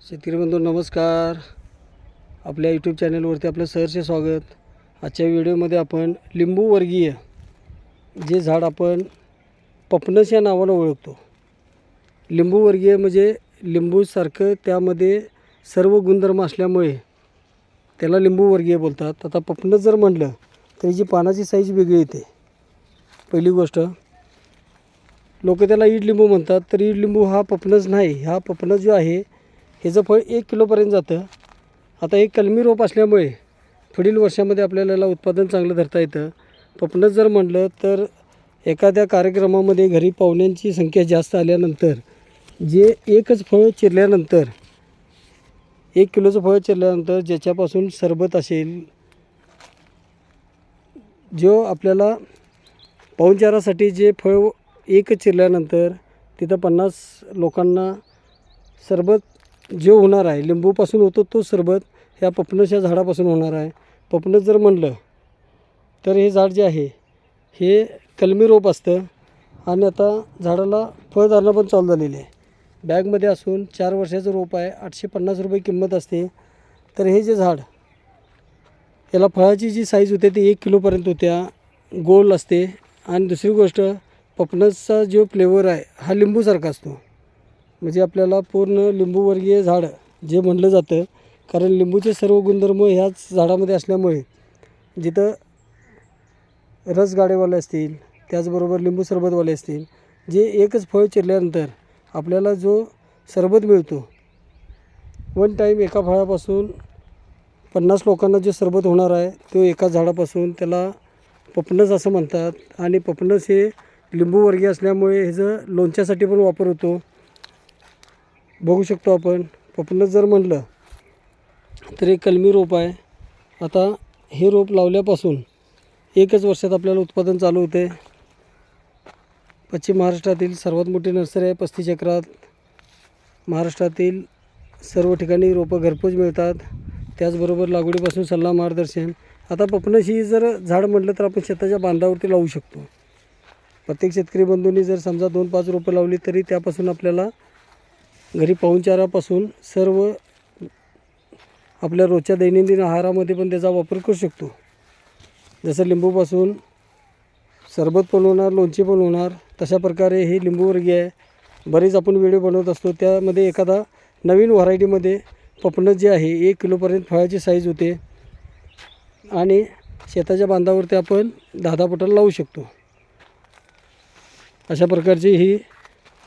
शेतकरी बंधू नमस्कार. आपल्या यूट्यूब चॅनलवरती आपलं सहर्ष स्वागत. आजच्या व्हिडिओमध्ये आपण लिंबूवर्गीय जे झाड आपण पपनस या नावानं ओळखतो. लिंबूवर्गीय म्हणजे लिंबूसारखं त्यामध्ये सर्व गुणधर्म असल्यामुळे त्याला लिंबूवर्गीय बोलतात. आता पपनस जर म्हटलं तर जी पानाची साईज वेगळी येते. पहिली गोष्ट लोक त्याला ईड लिंबू म्हणतात तर ईड लिंबू हा पपनस नाही. हा पपनस जो आहे ह्याचं फळ एक किलोपर्यंत जातं. आता एक कलमी रोप असल्यामुळे पुढील वर्षामध्ये आपल्याला याला उत्पादन चांगलं धरता येतं. पपनस जर म्हटलं तर एखाद्या कार्यक्रमामध्ये घरी पाहुण्यांची संख्या जास्त आल्यानंतर जे एकच फळ चिरल्यानंतर एक किलोचं फळ चिरल्यानंतर ज्याच्यापासून सरबत असेल जो आपल्याला पाहुणचारासाठी जे फळ एकच चिरल्यानंतर तिथं पन्नास लोकांना सरबत जो होणार आहे लिंबूपासून होतो तो सरबत ह्या पपनस या झाडापासून होणार आहे. पपनस जर म्हणलं तर हे झाड जे आहे हे कलमी रोप असतं आणि आता झाडाला फळधारणा पण चालू झालेली आहे. बॅगमध्ये असून चार वर्षाचं रोप आहे आठशे पन्नास रुपये किंमत असते. तर हे जे झाड याला फळाची जी साईज होते ती एक किलोपर्यंत होत्या गोल असते. आणि दुसरी गोष्ट पपनसचा जो फ्लेवर आहे हा लिंबूसारखा असतो. म्हणजे आपल्याला पूर्ण लिंबूवर्गीय झाड जे म्हणलं जातं कारण लिंबूचे सर्व गुणधर्म ह्याच झाडामध्ये असल्यामुळे जिथं रसगाडेवाले असतील त्याचबरोबर लिंबू सरबतवाले असतील जे एकच फळ चिरल्यानंतर आपल्याला जो सरबत मिळतो वन टाईम एका फळापासून पन्नास लोकांना जे सरबत होणार आहे तो एका झाडापासून त्याला पपनस असं म्हणतात. आणि पपनस हे लिंबूवर्गीय असल्यामुळे ह्याचं लोणच्यासाठी पण वापर होतो. बघू शकतो आपण. पपनस जर म्हटलं तर एक कलमी रोप आहे. आता हे रोप लावल्यापासून एकच वर्षात आपल्याला उत्पादन चालू होते. पश्चिम महाराष्ट्रातील सर्वात मोठी नर्सरी आहे पस्तीस चक्रात महाराष्ट्रातील सर्व ठिकाणी रोपं घरपोच मिळतात. त्याचबरोबर लागवडीपासून सल्ला मार्गदर्शन. आता पपनस ही जर झाड म्हटलं तर आपण शेताच्या बांधावरती लावू शकतो. प्रत्येक शेतकरी बंधूंनी जर समजा दोन पाच रोपं लावली तरी त्यापासून आपल्याला घरी पाहुणचारापासून सर्व आपल्या रोजच्या दैनंदिन आहारामध्ये पण त्याचा वापर करू शकतो. जसं लिंबूपासून सरबत पण होणार लोणचे पण होणार तशा प्रकारे हे लिंबूवर्गीय आहे. बरेच आपण व्हिडिओ बनवत असतो त्यामध्ये एखादा नवीन व्हरायटीमध्ये पपनस जे आहे एक किलोपर्यंत फळाची साईज होते. आणि शेताच्या बांधावरती आपण दहा दहा पटाला लावू शकतो. अशा प्रकारची ही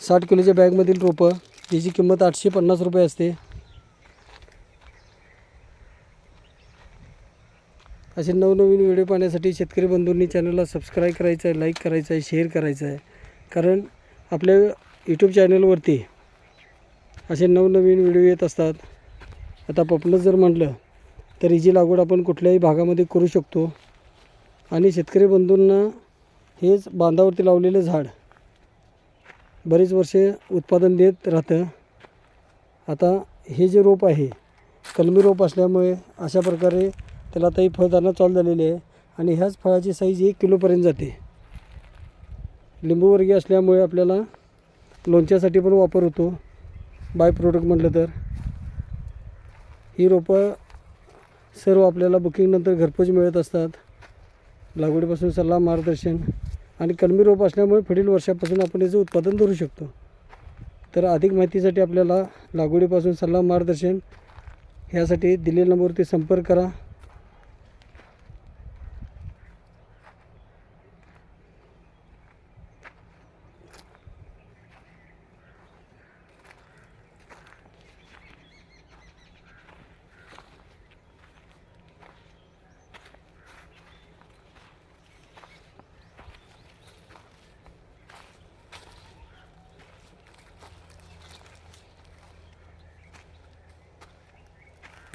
साठ किलोच्या बॅगमधील रोपं याची किंमत आठशे पन्नास रुपये असते. असे नवनवीन व्हिडिओ पाहण्यासाठी शेतकरी बंधूंनी चॅनलला सबस्क्राईब करायचं आहे लाईक करायचं आहे शेअर करायचं आहे कारण आपल्या यूट्यूब चॅनलवरती असे नवनवीन व्हिडिओ येत असतात. आता पपनस जर म्हटलं तर हिची लागवड आपण कुठल्याही भागामध्ये करू शकतो. आणि शेतकरी बंधूंना हेच बांधावरती लावलेलं झाड बरेच वर्षे उत्पादन देत राहतं. आता हे जे रोप आहे कलमी रोप असल्यामुळे अशा प्रकारे त्याला आताही फळधारणा चालू झालेली आहे आणि ह्याच फळाची साईज एक किलोपर्यंत जाते. लिंबूवर्गीय असल्यामुळे आपल्याला लोणच्यासाठी पण वापर होतो. बाय प्रोडक्ट म्हटलं तर. ही रोपं सर्व आपल्याला बुकिंगनंतर घरपोच मिळत असतात. लागवडीपासून सल्ला मार्गदर्शन आणि कलमी रोप असल्यामुळे पुढील वर्षापासून आपण याचं उत्पादन धरू शकतो. तर अधिक माहितीसाठी आपल्याला लागवडीपासून सल्ला मार्गदर्शन ह्यासाठी दिलेल्या नंबरवरती संपर्क करा.